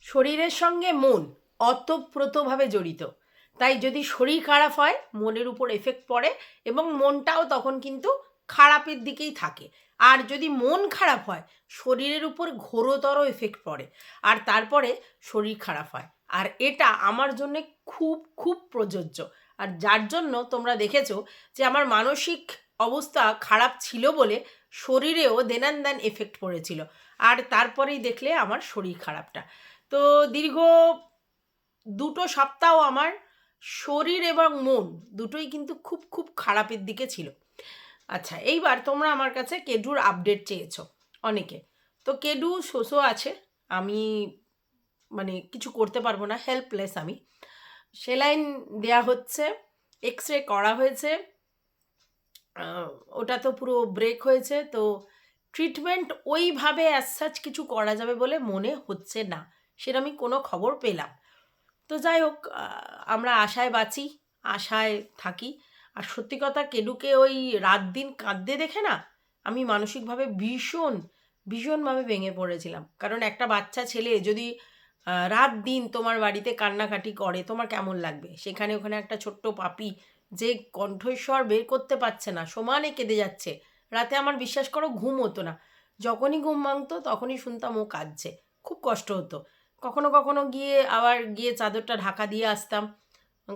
শরীরের সঙ্গে মন অতপ্রতভাবে জড়িত। তাই যদি শরীর খারাপ হয়, মনের উপর এফেক্ট পড়ে এবং মনটাও তখন কিন্তু খারাপের দিকেই থাকে। আর যদি মন খারাপ হয়, শরীরের উপর ঘোরতর এফেক্ট পড়ে আর তারপরে শরীর খারাপ হয়। আর এটা আমার জন্য খুব খুব প্রযোজ্য। আর যার জন্য তোমরা দেখেছ যে আমার মানসিক অবস্থা খারাপ ছিল বলে শরীরেও দেনান দেন এফেক্ট পড়েছিল। আর তারপরেই দেখলে আমার শরীর খারাপটা। তো দীর্ঘ দুটো সপ্তাহ আমার শরীর এবং মন দুটোই কিন্তু খুব খুব খারাপের দিকে ছিল। আচ্ছা এইবার তোমরা আমার কাছে কেডুর আপডেট চেয়েছো অনেকে। তো কেডু শোষো আছে, আমি মানে কিছু করতে পারব না হেল্পলেস আমি। সেলাইন দেয়া হচ্ছে এক্স রে করা হয়েছে ওটা তো পুরো ব্রেক হয়েছে, তো ট্রিটমেন্ট ওইভাবে অ্যাজ সাচ কিছু করা যাবে বলে মনে হচ্ছে না। সেরকমই কোনো খবর পেলাম। তো যাই হোক আমরা আশায় বাঁচি, আশায় থাকি। আর সত্যি কথা কেডুকে ওই রাত দিন কাঁদতে দেখে না, আমি মানসিকভাবে ভীষণ, ভীষণভাবে ভেঙে পড়েছিলাম। কারণ একটা বাচ্চা ছেলে যদি রাত দিন তোমার বাড়িতে কান্নাকাটি করে, তোমার কেমন লাগবে? সেখানে ওখানে একটা ছোট্ট পাপি যে কণ্ঠস্বর বের করতে পারছে না, সমানে কেঁদে যাচ্ছে। রাতে আমার বিশ্বাস করো ঘুম হতো না। যখনই ঘুম ভাঙতো, তখনই শুনতাম ও কাঁদছে। খুব কষ্ট হতো। কখনো কখনো গিয়ে আবার গিয়ে চাদরটা ঢাকা দিয়ে আসতাম।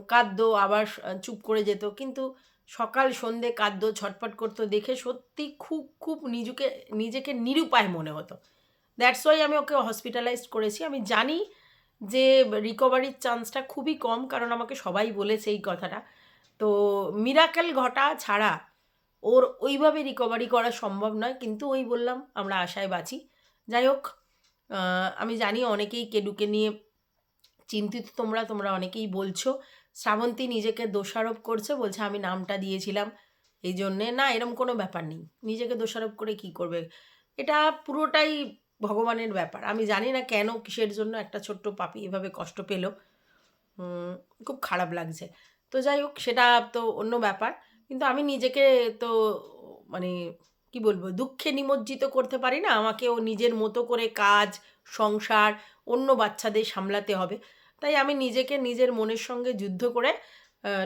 কাঁদতো, আবার চুপ করে যেত। কিন্তু সকাল, সন্ধে কাঁদতো, ছটফট করতো। দেখে সত্যি খুব খুব নিজেকে নিজেকে নিরুপায় মনে হতো। দ্যাটস ওয়াই আমি ওকে হসপিটালাইজড করেছি। আমি জানি যে রিকভারির চান্সটা খুবই কম, কারণ আমাকে সবাই বলেছে এই কথাটা। তো মিরাকেল ঘটা ছাড়া ওর ওইভাবে রিকভারি করা সম্ভব নয়। কিন্তু ওই বললাম, আমরা আশায় বাঁচি। যাই হোক আমি জানি অনেকেই কেডুকে নিয়ে চিন্তিত তোমরা তোমরা অনেকেই বলছো। শ্রাবন্তী নিজেকে দোষারোপ করছে, বলছে আমি নামটা দিয়েছিলাম, এই জন্যে। না, এরম কোনো ব্যাপার নেই। নিজেকে দোষারোপ করে কি করবে? এটা পুরোটাই ভগবানের ব্যাপার। আমি জানি না কেন কিসের জন্য একটা ছোট্ট পাপি এভাবে কষ্ট পেল। খুব খারাপ লাগছে। তো যাই হোক, সেটা তো অন্য ব্যাপার। কিন্তু আমি নিজেকে তো মানে কি বলব, দুঃখে নিমজ্জিত করতে পারি না। আমাকেও নিজের মতো করে কাজ, সংসার, অন্য বাচ্চাদের সামলাতে হবে। তাই আমি নিজেকে নিজের মনের সঙ্গে যুদ্ধ করে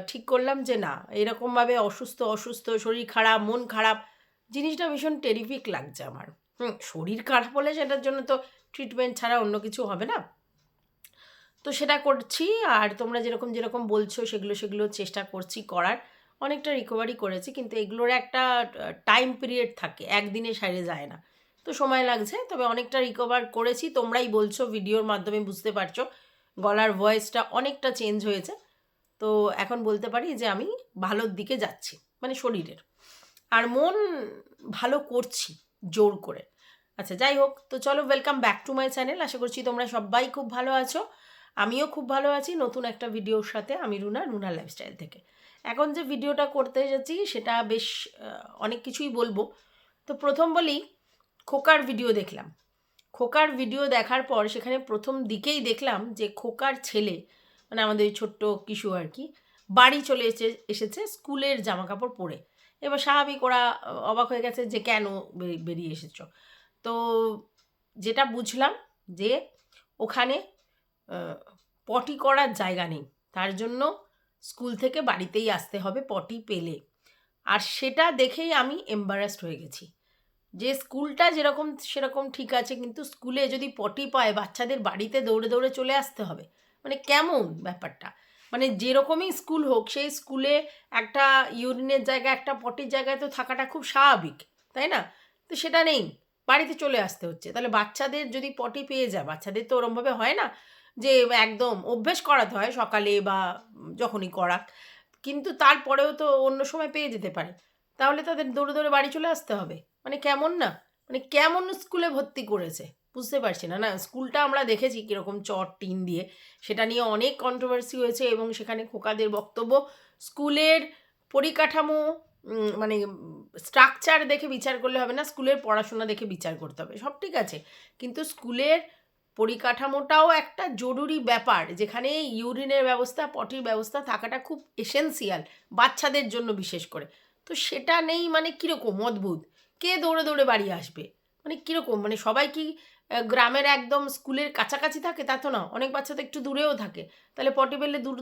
ঠিক করলাম যে না, এরকমভাবে অসুস্থ অসুস্থ, শরীর খারাপ, মন খারাপ, জিনিসটা ভীষণ টেরিফিক লাগছে আমার। হুম, শরীর খারাপ হলে সেটার জন্য তো ট্রিটমেন্ট ছাড়া অন্য কিছু হবে না। তো সেটা করছি, আর তোমরা যেরকম যেরকম বলছো, সেগুলো সেগুলো চেষ্টা করছি করার। অনেকটা রিকভারি করেছি, কিন্তু এগুলোর একটা টাইম পিরিয়ড থাকে, একদিনে সারে যায় না। তো সময় লাগছে, তবে অনেকটা রিকভার করেছি, তোমরাই বলছো ভিডিওর মাধ্যমে বুঝতে পারছ, গলার ভয়েসটা অনেকটা চেঞ্জ হয়েছে। তো এখন বলতে পারি যে আমি ভালোর দিকে যাচ্ছি মানে শরীরের। আর মন ভালো করছি, জোর করে। আচ্ছা যাই হোক, তো চলো welcome back to my channel আশা করছি তোমরা সবাই খুব ভালো আছো। আমিও খুব ভালো আছি, নতুন একটা ভিডিওর সাথে, আমি রুনা রুনা লাইফস্টাইল থেকে। এখন যে ভিডিওটা করতে যাচ্ছি সেটা বেশ অনেক কিছুই বলব। তো প্রথম বলি, খোকার ভিডিও দেখলাম। খোকার ভিডিও দেখার পর সেখানে প্রথম দিকেই দেখলাম যে খোকার ছেলে মানে আমাদের ছোট্ট কিশু আর কি, বাড়ি চলে এসে, এসেছে স্কুলের জামা কাপড় পরে। এবার স্বাভাবিক ওরা অবাক হয়ে গেছে যে কেন বেরিয়ে এসেছ। তো যেটা বুঝলাম যে ওখানে পটি করার জায়গা নেই। তার জন্য স্কুল থেকে বাড়িতেই আসতে হবে পটি পেলে। আর সেটা দেখেই আমি এম্বারাসড হয়ে গেছি। যে স্কুলটা যেরকম, সেরকম ঠিক আছে, কিন্তু স্কুলে যদি পটি পায়, বাচ্চাদের বাড়িতে দৌড়ে দৌড়ে চলে আসতে হবে। মানে কেমন ব্যাপারটা? মানে যেরকমই স্কুল হোক, সেই স্কুলে একটা ইউরিনের জায়গা, একটা পটির জায়গায় তো থাকাটা খুব স্বাভাবিক, তাই না? তো সেটা নেই, বাড়িতে চলে আসতে হচ্ছে। তাহলে বাচ্চাদের যদি পটি পেয়ে যায়, বাচ্চাদের তো ওরমভাবে হয় না যে একদম অভ্যেস করাতে হয় সকালে বা যখনই করাক। কিন্তু তারপরেও তো অন্য সময় পেয়ে যেতে পারে। তাহলে তাদের দৌড়ে দৌড়ে বাড়ি চলে আসতে হবে। মানে কেমন না? মানে কেমন স্কুলে ভর্তি করেছে? বুঝতে পারছি না। না, স্কুলটা আমরা দেখেছি কীরকম চট টিন দিয়ে। সেটা নিয়ে অনেক কন্ট্রোভার্সি হয়েছে এবং সেখানে খোকাদের বক্তব্য, স্কুলের পরিকাঠামো মানে স্ট্রাকচার দেখে বিচার করলে হবে না, স্কুলের পড়াশোনা দেখে বিচার করতে হবে। সব ঠিক আছে। কিন্তু স্কুলের পরিকাঠামোটাও একটা জরুরি ব্যাপার, যেখানে ইউরিনের ব্যবস্থা, পটির ব্যবস্থা থাকাটা খুব এসেন্সিয়াল বাচ্চাদের জন্য বিশেষ করে। তো সেটা নেই মানে কীরকম অদ্ভুত? কে দৌড়ে দৌড়ে বাড়ি আসবে? মানে কীরকম? মানে সবাই কি গ্রামের একদম স্কুলের কাছাকাছি থাকে? তা তো না, অনেক বাচ্চা তো একটু দূরেও থাকে। তাহলে পটি পেলে দূর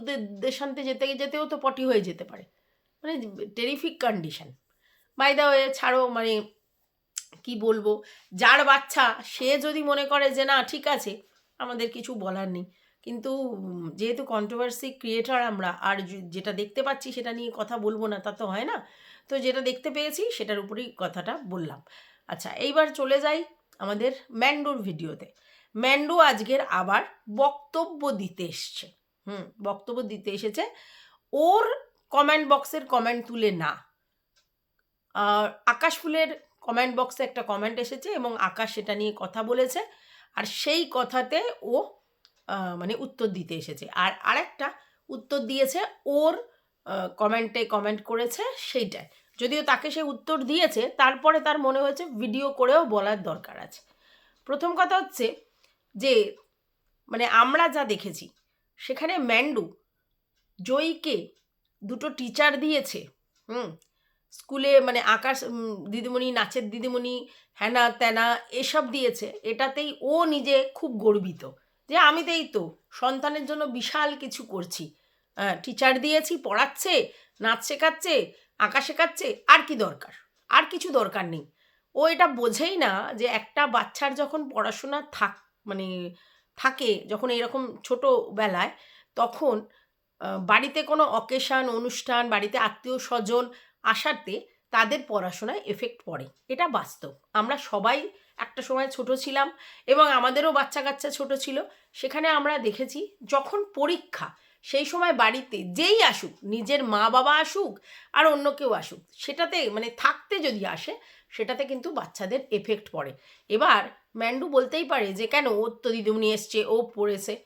দেশান্তে যেতে, যেতেও তো পটি হয়ে যেতে পারে। মানে terrific condition by the way ছাড়ো মানে কি বলব? যার বাচ্চা, সে যদি মনে করে যে, না, ঠিক আছে, আমাদের কিছু বলার নেই। কিন্তু যেহেতু কন্ট্রোভার্সি ক্রিয়েটার আমরা, আর যেটা দেখতে পাচ্ছি সেটা নিয়ে কথা বলব না, তা তো হয় না। তো যেটা দেখতে পেয়েছি, সেটার উপরেই কথাটা বললাম। আচ্ছা এইবার চলে যাই আমাদের ম্যান্ডোর ভিডিওতে। ম্যান্ডো আজকের আবার বক্তব্য দিতে এসছে। হুম, বক্তব্য দিতে এসেছে। ওর কমেন্ট বক্সের কমেন্ট তুলে না। আকাশ ফুলের কমেন্ট বক্সে একটা কমেন্ট এসেছে এবং আকাশ সেটা নিয়ে কথা বলেছে। আর সেই কথাতে ও মানে উত্তর দিতে এসেছে। আর আরেকটা উত্তর দিয়েছে, ওর কমেন্টে কমেন্ট করেছে সেইটাই। যদিও তাকে সে উত্তর দিয়েছে, তারপরে তার মনে হয়েছে ভিডিও করেও বলার দরকার আছে। প্রথম কথা হচ্ছে যে মানে আমরা যা দেখেছি, সেখানে ম্যান্ডু, জয়ীকে দুটো টিচার দিয়েছে, হুম স্কুলে মানে আকাশ দিদিমণি, নাচের দিদিমণি হ্যানা ত্যানা এসব দিয়েছে। এটাতেই ও নিজে খুব গর্বিত যে আমি তো এই তো সন্তানের জন্য বিশাল কিছু করছি। টিচার দিয়েছি, পড়াচ্ছে, নাচ শেখাচ্ছে, আঁকা শেখাচ্ছে, আর কি দরকার? আর কিছু দরকার নেই। ও এটা বোঝেই না যে একটা বাচ্চার যখন পড়াশোনা থাক মানে থাকে যখন এরকম ছোটোবেলায়, তখন বাড়িতে কোনো অকেশান অনুষ্ঠান, বাড়িতে আত্মীয় স্বজন আসাতে তাদের পড়াশোনায় এফেক্ট পড়ে। এটা বাস্তব। আমরা সবাই একটা সময় ছোট ছিলাম এবং আমাদেরও বাচ্চা কাচ্চা ছোট ছিল। সেখানে আমরা দেখেছি যখন পরীক্ষা, সেই সময় বাড়িতে যেই আসুক, নিজের মা বাবা আসুক আর অন্য কেউ আসুক, সেটাতে মানে থাকতে যদি আসে, সেটাতে কিন্তু বাচ্চাদের এফেক্ট পড়ে। এবার ম্যান্ডু বলতেই পারে যে, কেন? ওর তো দিদিমণি এসছে, ও পড়েছে।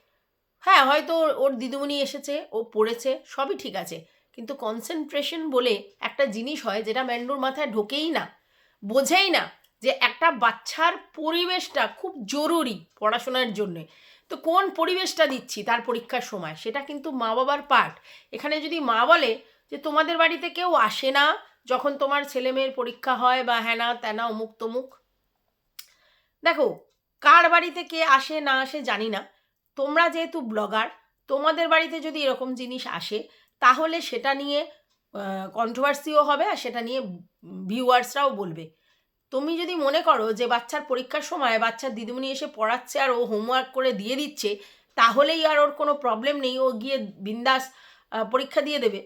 হ্যাঁ হয়তো ওর- দিদিমণি এসেছে, ও পড়েছে, সবই ঠিক আছে। কিন্তু কনসেন্ট্রেশন বলে একটা জিনিস হয় যেটা ম্যান্ডুর মাথায় ঢোকেই না, বোঝেই না যে একটা বাচ্চার পরিবেশটা খুব জরুরি পড়াশোনার জন্যে। তো কোন পরিবেশটা দিচ্ছি তার পরীক্ষার সময়? সেটা কিন্তু মা বাবার পার্ট এখানে যদি মা বলে যে তোমাদের বাড়িতে কেউ আসে না যখন তোমার ছেলে মেয়ের পরীক্ষা হয় বা হ্যানা ত্যানা অমুক তমুক? দেখো, কার বাড়িতে কে আসে না আসে জানি না। তোমরা যেহেতু ব্লগার তোমাদের বাড়িতে যদি এরকম জিনিস আসে তাহলে সেটা নিয়ে কন্ট্রোভার্সিও হবে আর সেটা নিয়ে ভিউয়ার্সরাও বলবে। তুমি যদি মনে করো যে বাচ্চার পরীক্ষার সময় বাচ্চার দিদিমণি এসে পড়াচ্ছে আর ও হোমওয়ার্ক করে দিয়ে দিচ্ছে, তাহলেই আর ওর কোনো প্রবলেম নেই, ও গিয়ে বিন্দাস পরীক্ষা দিয়ে দেবে।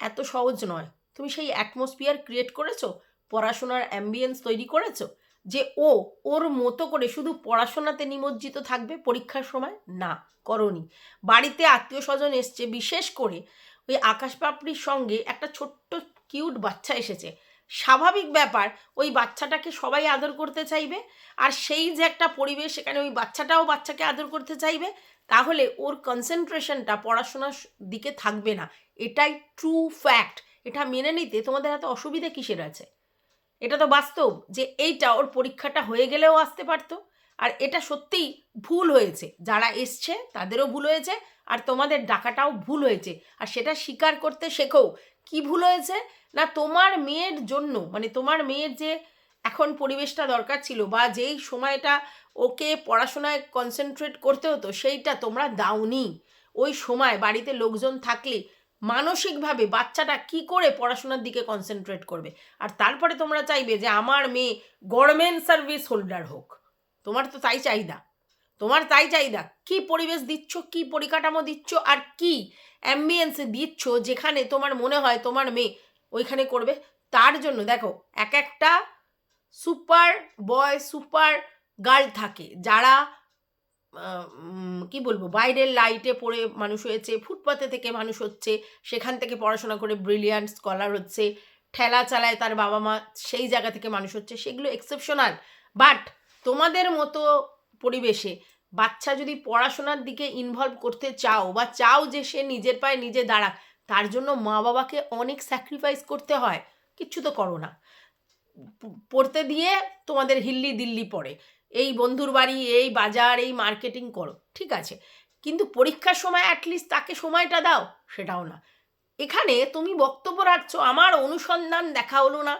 এত সহজ নয়। তুমি সেই অ্যাটমসফিয়ার ক্রিয়েট করেছ, পড়াশোনার অ্যাম্বিয়েন্স তৈরি করেছ, যে ও, ওর মতো করে শুধু পড়াশোনাতে নিমজ্জিত থাকবে পরীক্ষার সময়? না, করনি। বাড়িতে আত্মীয় স্বজন এসছে, বিশেষ করে ওই আকাশ পাপড়ির সঙ্গে একটা ছোট্ট কিউট বাচ্চা এসেছে। স্বাভাবিক ব্যাপার, ওই বাচ্চাটাকে সবাই আদর করতে চাইবে আর সেই যে একটা পরিবেশ সেখানে ওই বাচ্চাটাও বাচ্চাকে আদর করতে চাইবে, তাহলে ওর কনসেন্ট্রেশনটা পড়াশোনার দিকে থাকবে না। এটাই ট্রু ফ্যাক্ট এটা মেনে নিতে তোমাদের এত অসুবিধা কিসের আছে? এটা তো বাস্তব যে এইটা ওর পরীক্ষাটা হয়ে গেলেও আসতে পারতো। আর এটা সত্যিই ভুল হয়েছে। যারা এসছে তাদেরও ভুল হয়েছে আর তোমাদের ডাকাটাও ভুল হয়েছে। আর সেটা স্বীকার করতে শেখো। কি ভুল হয়েছে? না, তোমার মেয়ের জন্য মানে তোমার মেয়ের যে এখন পরিবেশটা দরকার ছিল বা যেই সময়টা ওকে পড়াশোনায় কনসেন্ট্রেট করতে হতো, সেইটা তোমরা দাওনি। ওই সময় বাড়িতে লোকজন থাকলে মানসিকভাবে বাচ্চাটা কি করে পড়াশোনার দিকে কনসেন্ট্রেট করবে? আর তারপরে তোমরা চাইবে যে আমার মেয়ে গভর্নমেন্ট সার্ভিস হোল্ডার হোক। তোমার তো তাই চাহিদা। তোমার তাই চাহিদা। কি পরিবেশ দিচ্ছ, কি পরিকাঠামো দিচ্ছ আর কি অ্যাম্বিয়েন্স দিচ্ছ যেখানে তোমার মনে হয় তোমার মেয়ে ওইখানে করবে। তার জন্য দেখো, এক একটা সুপার বয় সুপার গার্ল থাকে যারা কি বলব, বাইরের লাইটে পড়ে মানুষ হয়েছে, ফুটপাতে থেকে মানুষ হচ্ছে, সেখান থেকে পড়াশোনা করে ব্রিলিয়ান্ট স্কলার হচ্ছে, ঠেলা চালায় তার বাবা মা, সেই জায়গা থেকে মানুষ হচ্ছে, সেগুলো এক্সেপশনাল বাট তোমাদের মতো পরিবেশে। বাচ্চা যদি পড়াশোনার দিকে ইনভলভ করতে চাও বা চাও যে সে নিজের পায়ে নিজে দাঁড়াক, তার জন্য মা বাবাকে অনেক স্যাক্রিফাইস করতে হয়। কিচ্ছু তো করো না। পড়তে দিয়ে তোমাদের হিল্লি দিল্লি পড়ে। এই বন্ধুর বাড়ি, এই বাজার, এই মার্কেটিং করো, ঠিক আছে। কিন্তু পরীক্ষার সময় অ্যাটলিস্ট তাকে সময়টা দাও, সেটাও না। এখানে তুমি বক্তব্য রাখছো, আমার অনুসন্ধান দেখা হলো না।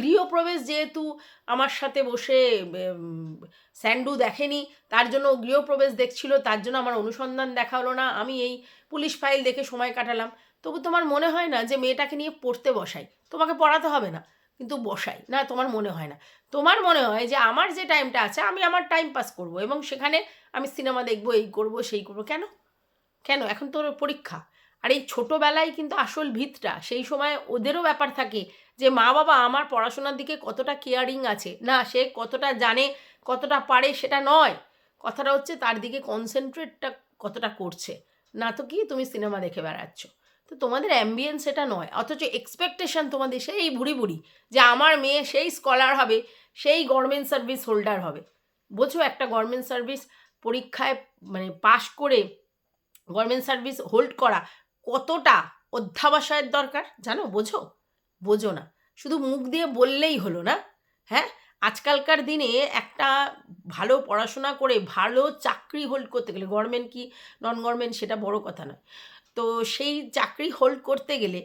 গৃহপ্রবেশ যেহেতু আমার সাথে বসে স্যান্ডু দেখেনি, তার জন্য গৃহপ্রবেশ দেখছিল, তার জন্য আমার অনুসন্ধান দেখা হলো না, আমি এই পুলিশ ফাইল দেখে সময় কাটালাম। তবু তোমার মনে হয় না যে মেয়েটাকে নিয়ে পড়তে বসাই? তোমাকে পড়াতে হবে না, কিন্তু বসাই। না, তোমার মনে হয় না। তোমার মনে হয় যে আমার যে টাইমটা আছে, আমি আমার টাইম পাস করব এবং সেখানে আমি সিনেমা দেখব, এই করব, সেই করব। কেন? কেন? এখন তোর পরীক্ষা। আর এই ছোটোবেলায় কিন্তু আসল ভিতটা, সেই সময় ওদেরও ব্যাপার থাকে যে মা বাবা আমার পড়াশোনার দিকে কতটা কেয়ারিং আছে। না, সে কতটা জানে, কতটা পারে সেটা নয়। কথাটা হচ্ছে তার দিকে কনসেন্ট্রেটটা কতটা করছে। না তো কি তুমি সিনেমা দেখে বেড়াচ্ছ। তো তোমাদের অ্যাম্বিয়েন্স সেটা নয়, অথচ এক্সপেকটেশন তোমাদের সেই বুড়ি বুড়ি যে আমার মেয়ে সেই স্কলার হবে, সেই গভর্নমেন্ট সার্ভিস হোল্ডার হবে। বোঝো একটা গভর্নমেন্ট সার্ভিস পরীক্ষায় মানে পাশ করে গভর্নমেন্ট সার্ভিস হোল্ড করা কতটা অধ্যাবসায়ের দরকার জানো? বোঝো? বোঝো না। শুধু মুখ দিয়ে বললেই হলো না হ্যাঁ? আজকালকার দিনে একটা ভালো পড়াশোনা করে ভালো চাকরি হোল্ড করতে গেলে গভর্নমেন্ট কি নন গভর্নমেন্ট সেটা বড় কথা নয়, তো সেই চাকরি হোল্ড করতে গেলে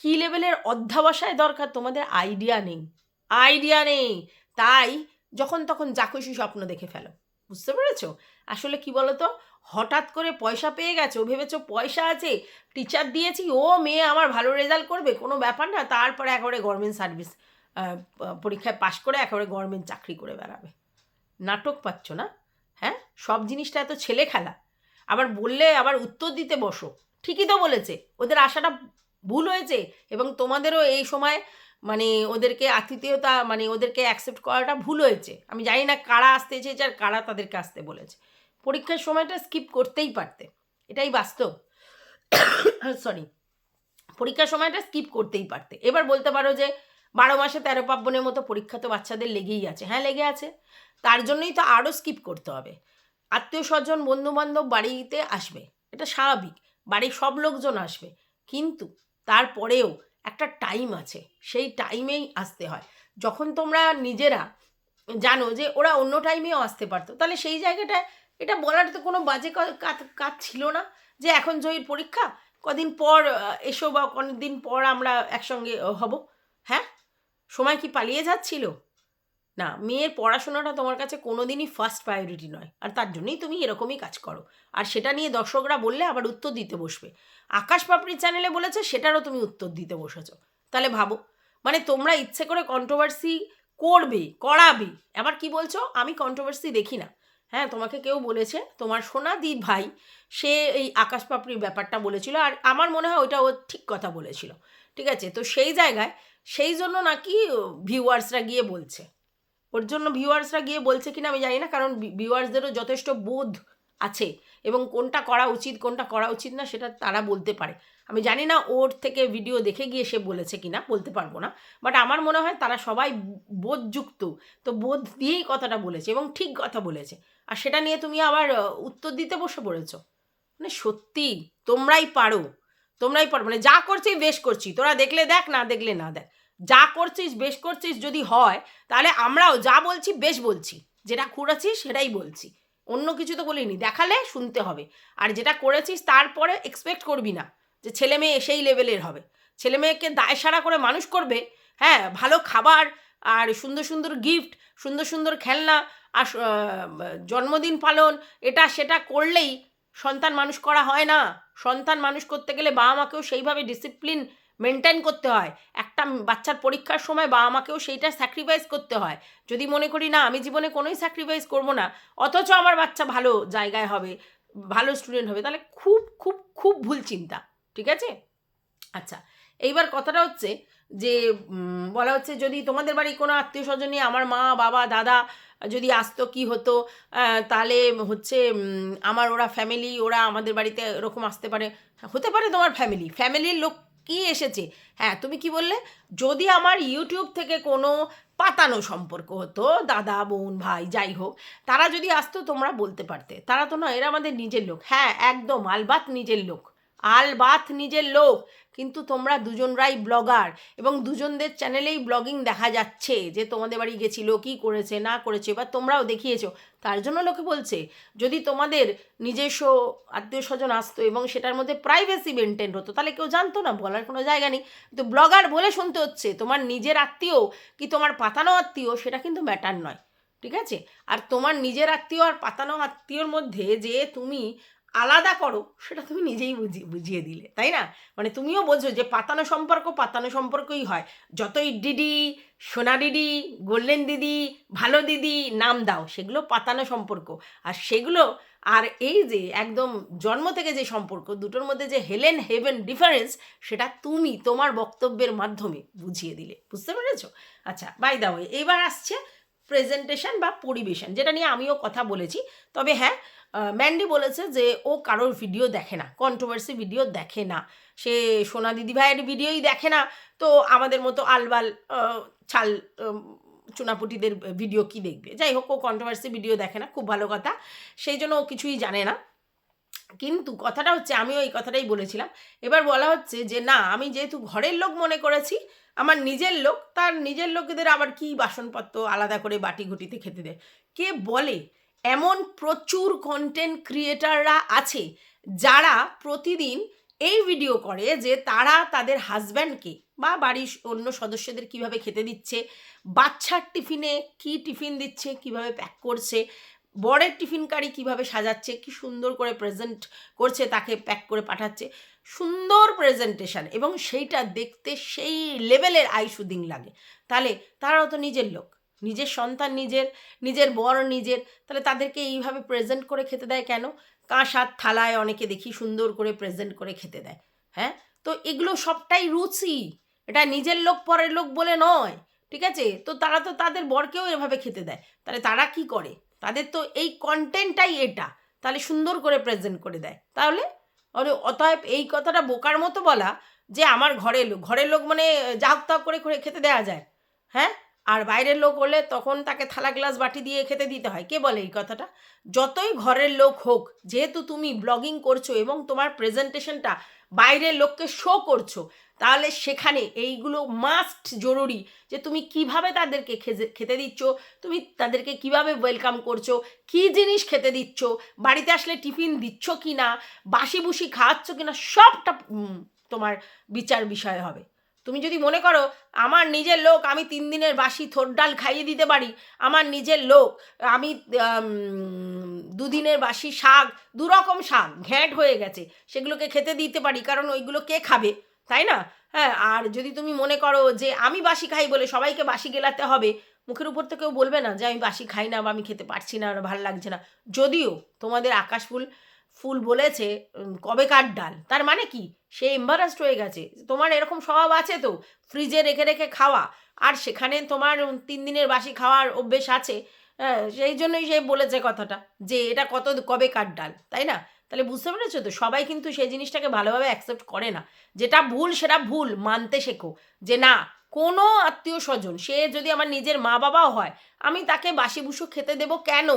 কী লেভেলের অধ্যাবসায় দরকার তোমাদের? আইডিয়া নেই। আইডিয়া নেই। তাই যখন তখন যাকুশি স্বপ্ন দেখে ফেলো। বুঝতে পেরেছ? আসলে কি বলো তো হঠাৎ করে পয়সা পেয়ে গেছো ভেবেছো পয়সা আছে টিচার দিয়েছি, ও মেয়ে আমার ভালো রেজাল্ট করবে, কোনো ব্যাপার না, তারপরে একেবারে গভর্নমেন্ট সার্ভিস পরীক্ষায় পাশ করে একেবারে গভর্নমেন্ট চাকরি করে বেড়াবে। নাটক পাচ্ছ না? হ্যাঁ? সব জিনিসটা এত ছেলে খেলা। আবার বললে আবার উত্তর দিতে বসো। ঠিকই তো বলেছে, ওদের আশাটা ভুল হয়েছে এবং তোমাদেরও এই সময় মানে ওদেরকে আতিথেয়তা মানে ওদেরকে অ্যাকসেপ্ট করাটা ভুল হয়েছে। আমি জানি না কারা আসতে চেয়েছে আর কারা তাদেরকে আসতে বলেছে। পরীক্ষার সময়টা স্কিপ করতেই পারতে। এটাই বাস্তব। সরি পরীক্ষার সময়টা স্কিপ করতেই পারতে। এবার বলতে পারো যে বারো মাসে তেরো পার্বণের মতো পরীক্ষা তো বাচ্চাদের লেগেই আছে। হ্যাঁ লেগে আছে। তার জন্যই তো আরও স্কিপ করতে হবে। আত্মীয় স্বজন বন্ধুবান্ধব বাড়িতে আসবে। এটা স্বাভাবিক। বাড়ির সব লোকজন আসবে। কিন্তু তারপরেও একটা টাইম আছে। সেই টাইমেই আসতে হয়। যখন তোমরা নিজেরা জানো যে ওরা অন্য টাইমেও আসতে পারতো, তাহলে সেই জায়গাটায় এটা বলার তো কোনো বাজে কাজ- ছিল না যে এখন জয়ীর পরীক্ষা, কদিন পর এসো বা কদিন পর আমরা একসঙ্গে হব। হ্যাঁ? সময় কি পালিয়ে যাচ্ছিল? না, মেয়ের পড়াশোনাটা তোমার কাছে কোনোদিনই ফার্স্ট প্রায়োরিটি নয়। আর তার জন্যই তুমি এরকমই কাজ করো। আর সেটা নিয়ে দর্শকরা বললে আবার উত্তর দিতে বসবে। আকাশ পাপড়ি চ্যানেলে বলেছে, সেটারও তুমি উত্তর দিতে বসেছ। তাহলে ভাবো। মানে তোমরা ইচ্ছে করে কন্ট্রোভার্সি করবে, করাবে। আবার কি বলছো? আমি কন্ট্রোভার্সি দেখি না। হ্যাঁ তোমাকে কেউ বলেছে, তোমার সোনাদি ভাই, সে এই আকাশ পাপড়ির ব্যাপারটা বলেছিল আর আমার মনে হয় ওইটা ও ঠিক কথা বলেছিল। ঠিক আছে? তো সেই জায়গায়, সেই জন্য নাকি ভিউয়ার্সরা গিয়ে বলছে। ওর জন্য ভিউয়ার্সরা গিয়ে বলছে কিনা আমি জানি না, কারণ ভিউয়ার্সদেরও যথেষ্ট বোধ আছে এবং কোনটা করা উচিত, কোনটা করা উচিত না সেটা তারা বলতে পারে। আমি জানি না ওর থেকে ভিডিও দেখে গিয়ে সে বলেছে কি না বলতে পারব না। বাট আমার মনে হয় তারা সবাই বোধযুক্ত, তো বোধ দিয়েই কথাটা বলেছে এবং ঠিক কথা বলেছে। আর সেটা নিয়ে তুমি আবার উত্তর দিতে বসে পড়েছো। মানে সত্যি, তোমরাই পারো। তোমরাই পারো। মানে যা করছিস বেশ করছি। তোরা দেখলে দেখ, না দেখলে না দেখ। যা করছিস বেশ করছিস যদি হয়, তাহলে আমরাও যা বলছি বেশ বলছি। যেটা করেছিস সেটাই বলছি। অন্য কিছু তো বলিনি, দেখালে শুনতে হবে। আর যেটা করেছিস তারপরে এক্সপেক্ট করবি না যে ছেলে মেয়ে সেই লেভেলের হবে। ছেলে মেয়েকে দায় সারা করে মানুষ করবে হ্যাঁ ভালো খাবার আর সুন্দর সুন্দর গিফট সুন্দর সুন্দর খেলনা আর জন্মদিন পালন, এটা সেটা করলেই সন্তান মানুষ করা হয় না। সন্তান মানুষ করতে গেলে বাবা মাকেও সেইভাবে ডিসিপ্লিন মেনটেন করতে হয়। একটা বাচ্চার পরীক্ষার সময় বাবা মাকেও সেইটা স্যাক্রিফাইস করতে হয়। যদি মনে করি, না, আমি জীবনে কোনোই স্যাক্রিফাইস করব না, অথচ আমার বাচ্চা ভালো জায়গায় হবে, ভালো স্টুডেন্ট হবে, তাহলে খুব খুব খুব ভুল চিন্তা, ঠিক আছে? আচ্ছা এইবার কথাটা হচ্ছে যে বলা হচ্ছে যদি তোমাদের বাড়ি কোনো আত্মীয় স্বজন আমার মা, বাবা, দাদা যদি আসতো, কি হতো? তাহলে হচ্ছে আমার ওরা ফ্যামিলি ওরা আমাদের বাড়িতে এরকম আসতে পারে। হতে পারে তোমার ফ্যামিলি ফ্যামিলির লোক কি এসেছে? হ্যাঁ তুমি কি বললে? যদি আমার ইউটিউব থেকে কোনো পাতানো সম্পর্ক হতো, দাদা, বোন, ভাই, যাই হোক, তারা যদি আসতো তোমরা বলতে পারতে। তারা তো না এরা আমাদের নিজের লোক। হ্যাঁ একদম, আলবাত নিজের লোক। আল বাত নিজের লোক, কিন্তু তোমরা দুজনরাই ব্লগার এবং দুজনদের চ্যানেলেই ব্লগিং দেখা যাচ্ছে যে তোমাদের বাড়ি গেছিল, কী করেছে, না করেছে, বা তোমরাও দেখিয়েছো। তার জন্য লোকে বলছে, যদি তোমাদের নিজস্ব আত্মীয় স্বজন আসতো এবং সেটার মধ্যে প্রাইভেসি মেনটেন হতো, তাহলে কেউ জানতো না, বলার কোনো জায়গা নেই। তো ব্লগার বলে শুনতে হচ্ছে, তোমার নিজের আত্মীয় কি তোমার পাতানো আত্মীয়, সেটা কিন্তু ম্যাটার নয়, ঠিক আছে? আর তোমার নিজের আত্মীয় আর পাতানো আত্মীয়র মধ্যে যে তুমি আলাদা করো, সেটা তুমি নিজেই বুঝিয়ে বুঝিয়ে দিলে, তাই না? মানে তুমিও বোঝো যে পাতানো সম্পর্ক পাতানো সম্পর্কই হয়। যতই ডিডি, সোনা দিদি গোল্ডেন দিদি, ভালো দিদি, নাম দাও, সেগুলো পাতানো সম্পর্ক। আর সেগুলো, আর এই যে একদম জন্ম থেকে যে সম্পর্ক, দুটোর মধ্যে যে হেলেন হেভেন ডিফারেন্স, সেটা তুমি তোমার বক্তব্যের মাধ্যমে বুঝিয়ে দিলে। বুঝতে পেরেছ? আচ্ছা বাই দা ওয়ে এবার আসছে প্রেজেন্টেশন বা পরিবেশন, যেটা নিয়ে আমিও কথা বলেছি। তবে হ্যাঁ ম্যান্ডি বলেছে যে ও কারোর ভিডিও দেখে না কন্ট্রোভার্সি ভিডিও দেখে না। সে সোনা দিদিভাইয়ের ভিডিওই দেখে না। তো আমাদের মতো আলবাল ছাল চুনাপুটিদের ভিডিও কি দেখবে? যাই হোক, ও কন্ট্রোভার্সি ভিডিও দেখে না, খুব ভালো কথা। সেই জন্য ও কিছুই জানে না। কিন্তু কথাটা হচ্ছে, আমিও এই কথাটাই বলেছিলাম। এবার বলা হচ্ছে যে, না, আমি যেহেতু ঘরের লোক মনে করেছি, আমার নিজের লোক, তার নিজের লোকেদের আবার কি বাসনপত্র আলাদা করে বাটি ঘুটিতে খেতে দেয়? কে বলে? এমন প্রচুর কন্টেন্ট ক্রিয়েটাররা আছে যারা প্রতিদিন এই ভিডিও করে যে তারা তাদের হাজব্যান্ডকে বা বাড়ির অন্য সদস্যদের কীভাবে খেতে দিচ্ছে, বাচ্চার টিফিনে কি টিফিন দিচ্ছে, কীভাবে প্যাক করছে, বরের টিফিন কারি কীভাবে সাজাচ্ছে, কি সুন্দর করে প্রেজেন্ট করছে, তাকে প্যাক করে পাঠাচ্ছে, সুন্দর প্রেজেন্টেশন এবং সেইটা দেখতে সেই লেভেলের আই সুদিং লাগে। তাহলে তারাও তো নিজের লোক। নিজের সন্তান নিজের নিজের বর নিজের, তাহলে তাদেরকে এইভাবে প্রেজেন্ট করে খেতে দেয় কেন? কাঁসার থালায় অনেকে দেখি সুন্দর করে প্রেজেন্ট করে খেতে দেয় হ্যাঁ? তো এগুলো সবটাই রুচি, এটা নিজের লোক পরের লোক বলে নয়, ঠিক আছে? তো তারা তো তাদের বরকেও এভাবে খেতে দেয়, তাহলে তারা কি করে? তাদের তো এই কন্টেন্টটাই এটা, তাহলে সুন্দর করে প্রেজেন্ট করে দেয়, তাহলে? অতএব এই কথাটা বোকার মতো বলা যে আমার ঘরের লোক ঘরের লোক মানে তাক করে করে খেতে দেওয়া যায় হ্যাঁ? আর বাইরের লোক হলে তখন তাকে থালা গ্লাস বাটি দিয়ে খেতে দিতে হয়। কে বলে এই কথাটা? যতই ঘরের লোক হোক, যেহেতু তুমি ব্লগিং করছ এবং তোমার প্রেজেন্টেশনটা বাইরের লোককে শো করছ, তাহলে সেখানে এইগুলো মাস্ট জরুরি যে তুমি কীভাবে তাদেরকে খেতে দিচ্ছ, তুমি তাদেরকে কীভাবে ওয়েলকাম করছ, কি জিনিস খেতে দিচ্ছ, বাড়িতে আসলে টিফিন দিচ্ছ কি না বাসি বুসি খাওয়াচ্ছ কি না সবটা তোমার বিচার বিষয় হবে। তুমি যদি মনে করো আমার নিজের লোক, আমি তিন দিনের বাসি থোর ডাল খাইয়ে দিতে পারি, আমার নিজের লোক, আমি দুদিনের বাসি শাক দু রকম শাক ঘ্যাঁট হয়ে গেছে, সেগুলোকে খেতে দিতে পারি, কারণ ওইগুলো কে খাবে? তাই না? হ্যাঁ আর যদি তুমি মনে করো যে আমি বাসি খাই বলে সবাইকে বাসি গেলাতে হবে, মুখের উপর তো কেউ বলবে না যে আমি বাসি খাই না বা আমি খেতে পারছি না, আর ভালো লাগছে না। যদিও তোমাদের আকাশ ফুল বলেছে উম, কবেকার ডাল। তার মানে কি? সে এম্বারাসড হয়ে গেছে। তোমার এরকম স্বভাব আছে তো? ফ্রিজে রেখে রেখে খাওয়া। আর সেখানে তোমার তিন দিনের বাসি খাওয়ার অভ্যেস আছে। হ্যাঁ সেই জন্যই সে বলেছে কথাটা যে এটা কত কবে কবেকার ডাল তাই না? তাহলে বুঝতে পেরেছ তো? সবাই কিন্তু সেই জিনিসটাকে ভালোভাবে অ্যাকসেপ্ট করে না। যেটা ভুল সেটা ভুল মানতে শেখো। যে না কোনো আত্মীয় স্বজন সে যদি আমার নিজের মা বাবাও হয় আমি তাকে বাসি বুসো খেতে দেবো কেন?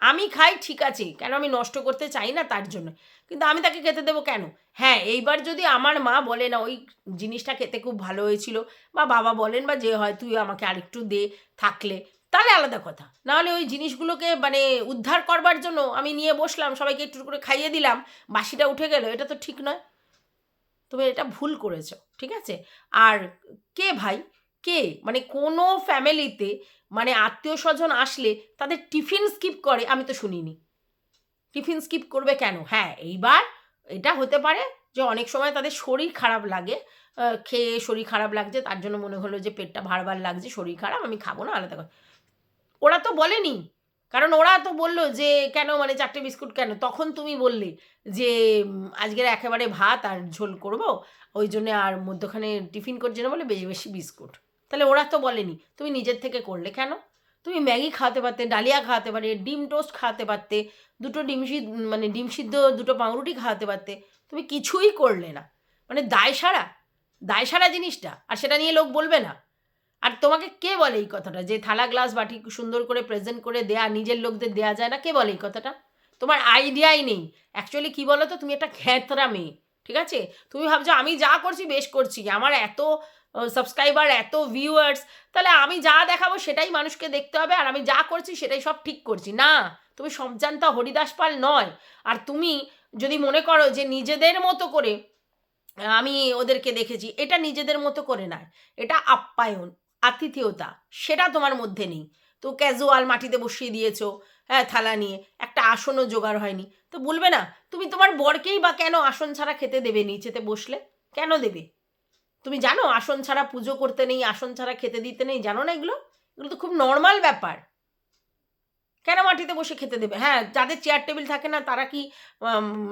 আমি খাই, ঠিক আছে। কেন আমি নষ্ট করতে চাই না তার জন্য? কিন্তু আমি তাকে খেতে দেবো কেন? হ্যাঁ এইবার যদি আমার মা বলে, না, ওই জিনিসটা খেতে খুব ভালো হয়েছিল। বা বাবা বলেন, বা যে হয়, তুই আমাকে আরেকটু দে থাকলে। তাহলে আলাদা কথা। নাহলে ওই জিনিসগুলোকে মানে উদ্ধার করবার জন্য আমি নিয়ে বসলাম, সবাইকে একটু করে খাইয়ে দিলাম, বাসিটা উঠে গেল। এটা তো ঠিক নয়। তুমি এটা ভুল করেছ, ঠিক আছে? আর কে ভাই? কে? মানে কোনো ফ্যামিলিতে মানে আত্মীয় স্বজন আসলে তাদের টিফিন স্কিপ করে, আমি তো শুনিনি। টিফিন স্কিপ করবে কেন? হ্যাঁ এইবার এটা হতে পারে যে অনেক সময় তাদের শরীর খারাপ লাগে। খেয়ে শরীর খারাপ লাগছে, তার জন্য মনে হলো যে পেটটা ভার ভার লাগছে, শরীর খারাপ, আমি খাব না, আলাদা করে। ওরা তো বলেনি, কারণ ওরা তো বলল যে, কেন মানে চারটে বিস্কুট কেন? তখন তুমি বললে যে আজকের একেবারে ভাত আর ঝোল করব, ওই জন্য আর মধ্যখানে টিফিন করছে না বলে বেশি বেশি বিস্কুট। তাহলে ওরা তো বলেনি, তুমি নিজের থেকে করলে কেন? তুমি ম্যাগি খাওয়াতে পারতে, ডালিয়া খাওয়াতে পারতে, ডিম টোস্ট খাওয়াতে পারতে, দুটো ডিম সিদ্ধ মানে ডিম সিদ্ধ দুটো পাউরুটি খাওয়াতে পারতে, তুমি কিছুই করলে না। মানে দায় সারা দায় সারা জিনিসটা, আর সেটা নিয়ে লোক বলবে না। আর তোমাকে কে বলে এই কথাটা? যে থালা, গ্লাস, বাটি সুন্দর করে প্রেজেন্ট করে দেয়া, নিজের লোকদের দেয়া যায় না, কে বলে এই কথাটা? তোমার আইডিয়াই নেই। অ্যাকচুয়ালি কী বলো তো তুমি একটা খ্যাতরা মেয়ে, ঠিক আছে? তুমি ভাবছ, আমি যা করছি, বেশ করছি। আমার এত সাবস্ক্রাইবার এত ভিউয়ার্স তাহলে আমি যা দেখাবো সেটাই মানুষকে দেখতে হবে, আর আমি যা করছি সেটাই সব ঠিক করছি। না, তুমি সবজান্তা হরিদাস পাল নয়। আর তুমি যদি মনে করো যে নিজেদের মতো করে আমি ওদেরকে দেখেছি, এটা নিজেদের মতো করে নয়, এটা আপ্যায়ন, আতিথেয়তা, সেটা তোমার মধ্যে নেই। তো ক্যাজুয়াল মাটিতে বসিয়ে দিয়েছ হ্যাঁ থালা নিয়ে, একটা আসনও জোগাড় হয়নি। তো বলবে না, তুমি তোমার বরকেই বা কেন আসন ছাড়া খেতে দেবে নিচেতে বসলে? কেন দেবে? তুমি জানো, আসন ছাড়া পুজো করতে নেই, আসন ছাড়া খেতে দিতে নেই, জানো না এগুলো? এগুলো তো খুব নর্মাল ব্যাপার। কেন মাটিতে বসে খেতে দেবে? হ্যাঁ যাদের চেয়ার টেবিল থাকে না, তারা কি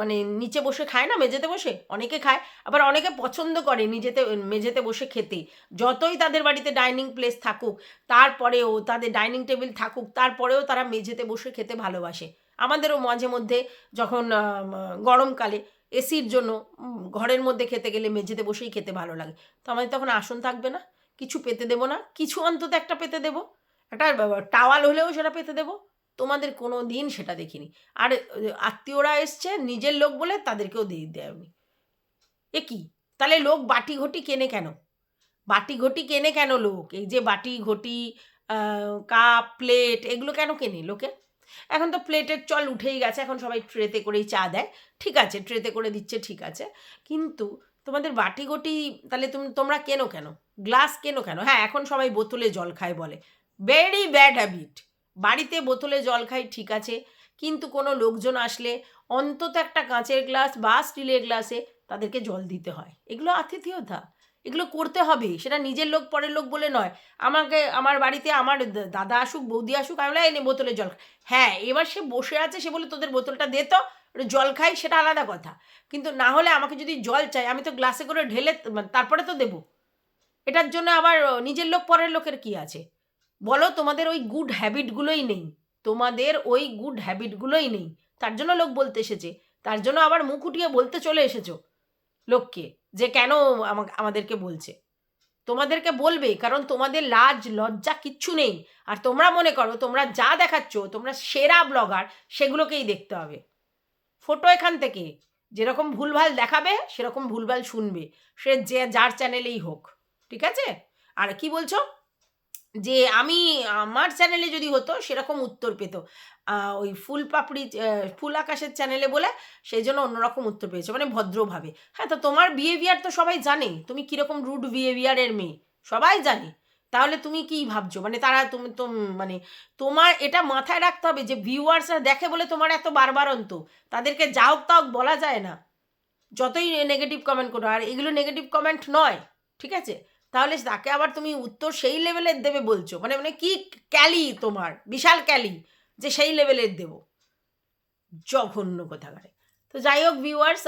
মানে নিচে বসে খায় না, মেঝেতে বসে? অনেকে খায়, আবার অনেকে পছন্দ করে নিজেতে, মেঝেতে বসে খেতে। যতই তাদের বাড়িতে ডাইনিং প্লেস থাকুক, তারপরেও, তাদের ডাইনিং টেবিল থাকুক, তারপরেও তারা মেঝেতে বসে খেতে ভালোবাসে। আমাদেরও মাঝে মধ্যে যখন গরমকালে এসির জন্য ঘরের মধ্যে খেতে গেলে মেঝেতে বসেই খেতে ভালো লাগে। তো আমাদের তখন আসন থাকবে না, কিছু পেতে দেবো না, কিছু অন্তত একটা পেতে দেবো। একটা টাওয়াল হলেও সেটা পেতে দেবো। তোমাদের কোনো দিন সেটা দেখিনি। আর আত্মীয়রা এসছে, নিজের লোক বলে তাদেরকেও দিয়ে দেয়নি এ কি? তাহলে লোক বাটি ঘটি কেনে কেন? বাটি ঘটি কেনে কেন লোক? এই যে বাটি ঘটি কাপ, প্লেট, এগুলো কেন কেনে লোকে? এখন তো প্লেটের চল উঠেই গেছে, এখন সবাই ট্রেতে করেই চা দেয়। ঠিক আছে ট্রেতে করে দিচ্ছে, ঠিক আছে। কিন্তু তোমাদের বাটি ঘটি তাহলে তুমি, তোমরা কেন কেন? গ্লাস কেন কেন? হ্যাঁ এখন সবাই বোতলে জল খায় বলে। ভেরি ব্যাড হ্যাবিট বাড়িতে বোতলে জল খাই, ঠিক আছে। কিন্তু কোনো লোকজন আসলে অন্তত একটা কাঁচের গ্লাস বা স্টিলের গ্লাসে তাদেরকে জল দিতে হয়। এগুলো আতিথেয়তা। এগুলো করতে হবে সেটা নিজের লোক পরের লোক বলে নয়। আমাকে আমার বাড়িতে আমার দাদা আসুক বৌদি আসুক আমি বলি, "এই নে বোতলে জল খা।" হ্যাঁ এবার সে বসে আছে সে বলে তোদের বোতলটা দে তো জল খাই সেটা আলাদা কথা। কিন্তু না হলে আমাকে যদি জল চাই আমি তো গ্লাসে করে ঢেলে মানে তারপরে তো দেবো। এটার জন্য আবার নিজের লোক পরের লোকের কি আছে? বলো তোমাদের ওই গুড হ্যাবিটগুলোই নেই। তোমাদের ওই গুড হ্যাবিটগুলোই নেই। তার জন্য লোক বলতে এসেছে। তার জন্য আবার মুখ উঠিয়ে বলতে চলে এসেছ। লোককে যে কেন আমা- আমাদেরকে বলছে। তোমাদেরকে বলবে কারণ তোমাদের লাজ, লজ্জা কিচ্ছু নেই। আর তোমরা মনে করো, তোমরা যা দেখাচ্ছ, তোমরা সেরা ব্লগার, সেগুলোকেই দেখতে হবে। ফটো এখান থেকে, যেরকম ভুলভাল দেখাবে, সেরকম ভুলভাল শুনবে। সে যে, যার চ্যানেলেই হোক, ঠিক আছে? আর কি বলছো? যে, আমি, আমার চ্যানেলে যদি হতো, সেরকম উত্তর পেত। ওই ফুল পাপড়ি ফুল আকাশের চ্যানেলে বলে সেই জন্য অন্যরকম উত্তর পেয়েছে মানে ভদ্রভাবে। হ্যাঁ তো তোমার বিহেভিয়ার তো সবাই জানে। তুমি কীরকম রুড বিহেভিয়ারের মেয়ে? সবাই জানে। তাহলে তুমি কি ভাবছ? মানে তারা তুমি তো মানে তোমার এটা মাথায় রাখতে হবে যে ভিউয়ার্সরা দেখে বলে তোমার এত বারবারন্ত। তাদেরকে যা হোক তা হোক বলা যায় না। যতই নেগেটিভ কমেন্ট করো, আর এগুলো নেগেটিভ কমেন্ট নয়, ঠিক আছে? তাহলে তাকে আবার তুমি উত্তর সেই লেভেলের দেবে বলছো। মানে মানে কি ক্যালি তোমার? বিশাল ক্যালি। যে সেই লেভেলের দেব। জঘন্য কোথাকারে। তো যাই হোক ভিউয়ার্স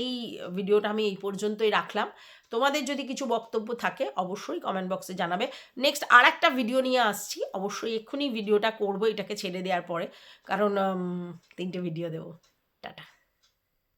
এই ভিডিওটা আমি এই পর্যন্তই রাখলাম। তোমাদের যদি কিছু বক্তব্য থাকে, অবশ্যই কমেন্ট বক্সে জানাবে। নেক্সট আর একটা ভিডিও নিয়ে আসছি। অবশ্যই এক্ষুনি ভিডিওটা করব, এটাকে ছেড়ে দেওয়ার পরে। কারণ তিনটে ভিডিও দেবো।